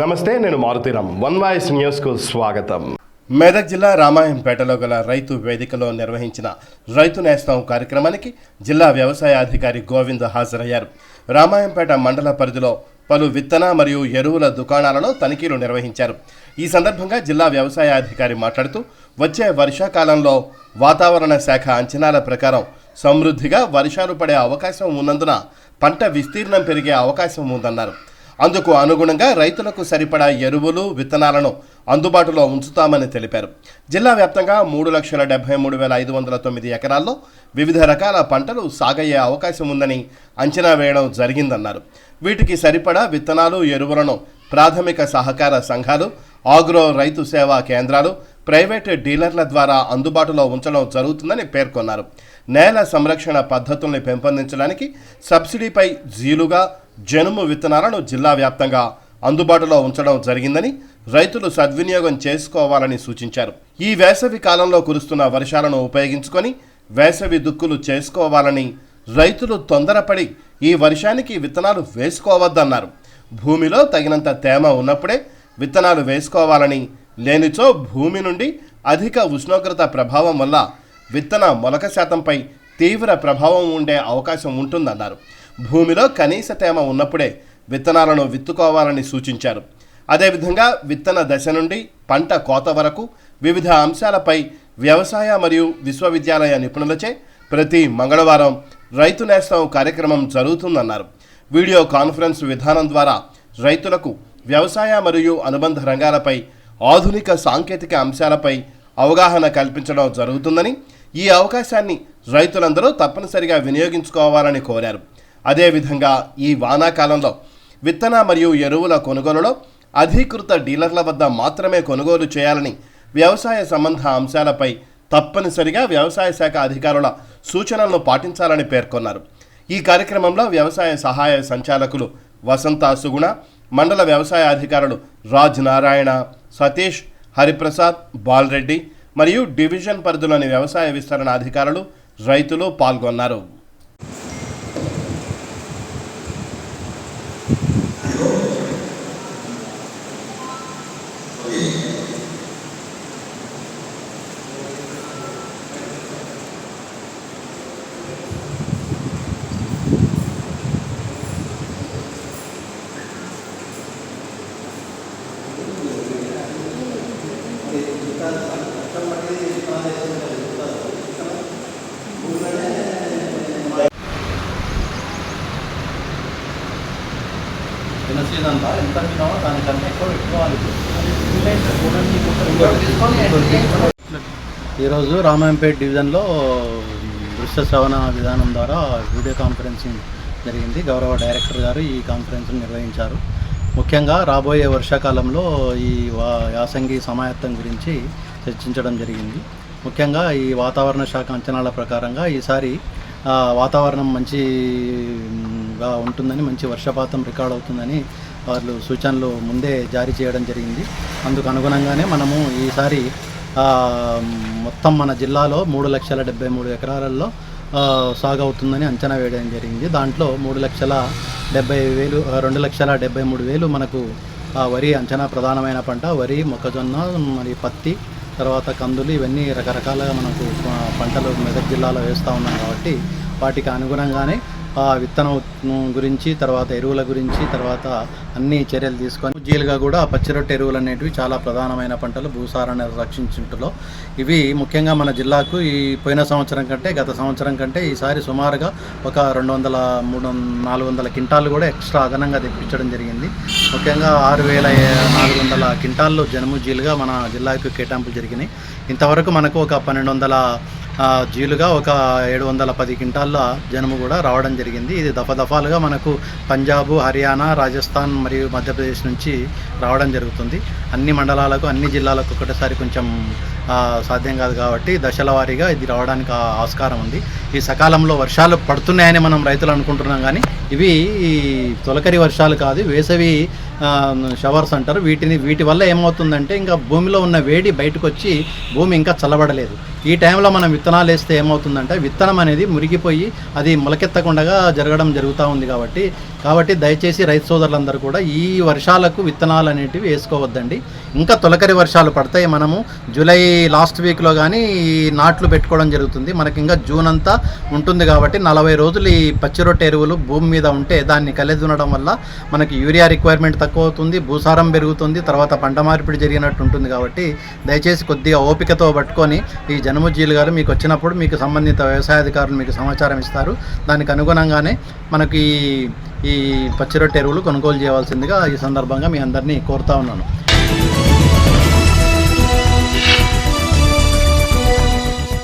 నమస్తే నేను Maruthi Ram one voice న్యూస్కు స్వాగతం. మెదక్ జిల్లా రామాయంపేటలో గల రైతు వేదికలో నిర్వహించిన రైతు నేస్తం కార్యక్రమానికి జిల్లా వ్యవసాయ అధికారి గోవింద్ హాజరయ్యారు. రామాయంపేట మండల పరిధిలో పలు విత్తన మరియు ఎరువుల దుకాణాలలో తనిఖీలు నిర్వహించారు. ఈ సందర్భంగా జిల్లా వ్యవసాయ అధికారి మాట్లాడుతూ వచ్చే వర్షాకాలంలో వాతావరణ శాఖ అంచనాల ప్రకారం సమృద్ధిగా వర్షాలు పడే అవకాశం ఉన్నందున పంట విస్తీర్ణం పెరిగే అవకాశం ఉందన్నారు. అందుకు అనుగుణంగా రైతులకు సరిపడా ఎరువులు విత్తనాలను అందుబాటులో ఉంచుతామని తెలిపారు. జిల్లా వ్యాప్తంగా మూడు లక్షల డెబ్బై మూడు వేల ఐదు వందల తొమ్మిది ఎకరాల్లో వివిధ రకాల పంటలు సాగయ్యే అవకాశం ఉందని అంచనా వేయడం జరిగిందన్నారు. వీటికి సరిపడా విత్తనాలు ఎరువులను ప్రాథమిక సహకార సంఘాలు ఆగ్రో రైతు సేవా కేంద్రాలు ప్రైవేటు డీలర్ల ద్వారా అందుబాటులో ఉంచడం జరుగుతుందని పేర్కొన్నారు. నేల సంరక్షణ పద్ధతుల్ని పెంపొందించడానికి సబ్సిడీపై జీలుగా జనుము విత్తనాలను జిల్లా వ్యాప్తంగా అందుబాటులో ఉంచడం జరిగిందని రైతులు సద్వినియోగం చేసుకోవాలని సూచించారు. ఈ వేసవి కాలంలో కురుస్తున్న వర్షాలను ఉపయోగించుకొని వేసవి దుక్కులు చేసుకోవాలని రైతులు తొందరపడి ఈ వర్షానికి విత్తనాలు వేసుకోవద్దన్నారు. భూమిలో తగినంత తేమ ఉన్నప్పుడే విత్తనాలు వేసుకోవాలని లేనిచో భూమి నుండి అధిక ఉష్ణోగ్రత ప్రభావం వల్ల విత్తన మొలక శాతంపై తీవ్ర ప్రభావం ఉండే అవకాశం ఉంటుందన్నారు. భూమిలో కనీస తేమ ఉన్నప్పుడే విత్తనాలను విత్తుకోవాలని సూచించారు. అదేవిధంగా విత్తన దశ నుండి పంట కోత వరకు వివిధ అంశాలపై వ్యవసాయ మరియు విశ్వవిద్యాలయ నిపుణులచే ప్రతి మంగళవారం రైతు నేస్తం కార్యక్రమం జరుగుతుందన్నారు. వీడియో కాన్ఫరెన్స్ విధానం ద్వారా రైతులకు వ్యవసాయ మరియు అనుబంధ రంగాలపై ఆధునిక సాంకేతిక అంశాలపై అవగాహన కల్పించడం జరుగుతుందని ఈ అవకాశాన్ని రైతులందరూ తప్పనిసరిగా వినియోగించుకోవాలని కోరారు. అదేవిధంగా ఈ వానాకాలంలో విత్తన మరియు ఎరువుల కొనుగోలులో అధీకృత డీలర్ల వద్ద మాత్రమే కొనుగోలు చేయాలని వ్యవసాయ సంబంధ అంశాలపై తప్పనిసరిగా వ్యవసాయ శాఖ అధికారుల సూచనలను పాటించాలని పేర్కొన్నారు. ఈ కార్యక్రమంలో వ్యవసాయ సహాయ సంచాలకులు వసంత సుగుణ మండల వ్యవసాయ అధికారులు రాజ్ నారాయణ సతీష్ హరిప్రసాద్ బాలరెడ్డి మరియు డివిజన్ పరిధిలోని వ్యవసాయ విస్తరణ అధికారులు రైతులు పాల్గొన్నారు. చిన్న సీజన్ అంతా ఎంత తిన్నామో దానికంటే ఎక్కువ పెట్టుకోవాలి ఈరోజు రామాయంపేట డివిజన్లో దృశ్య శ్రవణ విధానం ద్వారా వీడియో కాన్ఫరెన్సింగ్ జరిగింది. గౌరవ డైరెక్టర్ గారు ఈ కాన్ఫరెన్స్ నిర్వహించారు. ముఖ్యంగా రాబోయే వర్షాకాలంలో ఈ యాసంగి సమాయత్తం గురించి చర్చించడం జరిగింది. ముఖ్యంగా ఈ వాతావరణ శాఖ అంచనాల ప్రకారంగా ఈసారి వాతావరణం మంచి మంచిగా ఉంటుందని మంచి వర్షపాతం రికార్డ్ అవుతుందని వాళ్ళు సూచనలు ముందే జారీ చేయడం జరిగింది. అందుకు అనుగుణంగానే మనము ఈసారి మొత్తం మన జిల్లాలో మూడు లక్షల డెబ్బై మూడు ఎకరాలలో సాగు అవుతుందని అంచనా వేయడం జరిగింది. దాంట్లో మూడు లక్షల డెబ్బై వేలు రెండు లక్షల డెబ్బై మూడు వేలు మనకు వరి అంచనా ప్రధానమైన పంట. వరి మొక్కజొన్న మరి పత్తి తర్వాత కందులు ఇవన్నీ రకరకాలుగా మనకు పంటలు మెదక్ జిల్లాలో వేస్తూ ఉన్నాం కాబట్టి వాటికి అనుగుణంగానే ఆ విత్తనం గురించి తర్వాత ఎరువుల గురించి తర్వాత అన్ని చర్యలు తీసుకొని జీలుగా కూడా పచ్చిరొట్టె ఎరువులు అనేటివి చాలా ప్రధానమైన పంటలు భూసారాన్ని రక్షించుటలో. ఇవి ముఖ్యంగా మన జిల్లాకు ఈ పోయిన సంవత్సరం కంటే గత సంవత్సరం కంటే ఈసారి సుమారుగా ఒక రెండు వందల మూడు నాలుగు వందల క్వింటాలు కూడా ఎక్స్ట్రా అదనంగా తెప్పించడం జరిగింది. ముఖ్యంగా ఆరు వేల నాలుగు వందల క్వింటాల్లో జనము జీలుగా మన జిల్లాకు కేటాయింపులు జరిగినాయి. ఇంతవరకు మనకు ఒక పన్నెండు వందల జీలుగా ఒక ఏడు వందల పది క్వింటాల్ల జనుము కూడా రావడం జరిగింది. ఇది దఫదఫాలుగా మనకు పంజాబ్ హర్యానా రాజస్థాన్ మరియు మధ్యప్రదేశ్ నుంచి రావడం జరుగుతుంది. అన్ని మండలాలకు అన్ని జిల్లాలకు ఒకటేసారి కొంచెం సాధ్యం కాదు కాబట్టి దశల వారీగా ఇది రావడానికి ఆస్కారం ఉంది. ఈ సకాలంలో వర్షాలు పడుతున్నాయని మనం రైతులు అనుకుంటున్నాం కానీ ఇవి ఈ తొలకరి వర్షాలు కాదు వేసవి షవర్స్ అంటారు. వీటిని వీటి వల్ల ఏమవుతుందంటే ఇంకా భూమిలో ఉన్న వేడి బయటకు వచ్చి భూమి ఇంకా చల్లబడలేదు. ఈ టైంలో మనం విత్తనాలు వేస్తే ఏమవుతుందంటే విత్తనం అనేది మురిగిపోయి అది మొలకెత్తకుండా జరగడం జరుగుతూ ఉంది కాబట్టి కాబట్టి దయచేసి రైతు సోదరులందరూ కూడా ఈ వర్షాలకు విత్తనాలు అనేటివి వేసుకోవద్దండి. ఇంకా తొలకరి వర్షాలు పడతాయి మనము జూలై లాస్ట్ వీక్లో కానీ నాట్లు పెట్టుకోవడం జరుగుతుంది. మనకి ఇంకా జూన్ అంతా ఉంటుంది కాబట్టి నలభై రోజులు ఈ పచ్చి రొట్టె ఎరువులు భూమి మీద ఉంటే దాన్ని కలిదునడం వల్ల మనకి యూరియా రిక్వైర్మెంట్ తక్కువ అవుతుంది భూసారం పెరుగుతుంది తర్వాత పంట మార్పిడి జరిగినట్టు ఉంటుంది కాబట్టి దయచేసి కొద్దిగా ఓపికతో పట్టుకొని ఈ జనముజీలు గారు మీకు వచ్చినప్పుడు మీకు సంబంధిత వ్యవసాయ అధికారులు మీకు సమాచారం ఇస్తారు. దానికి అనుగుణంగానే మనకి ఈ పచ్చి రొట్టె ఎరువులు కొనుగోలు చేయవలసిందిగా ఈ సందర్భంగా మీ అందరినీ కోరుతా ఉన్నాను.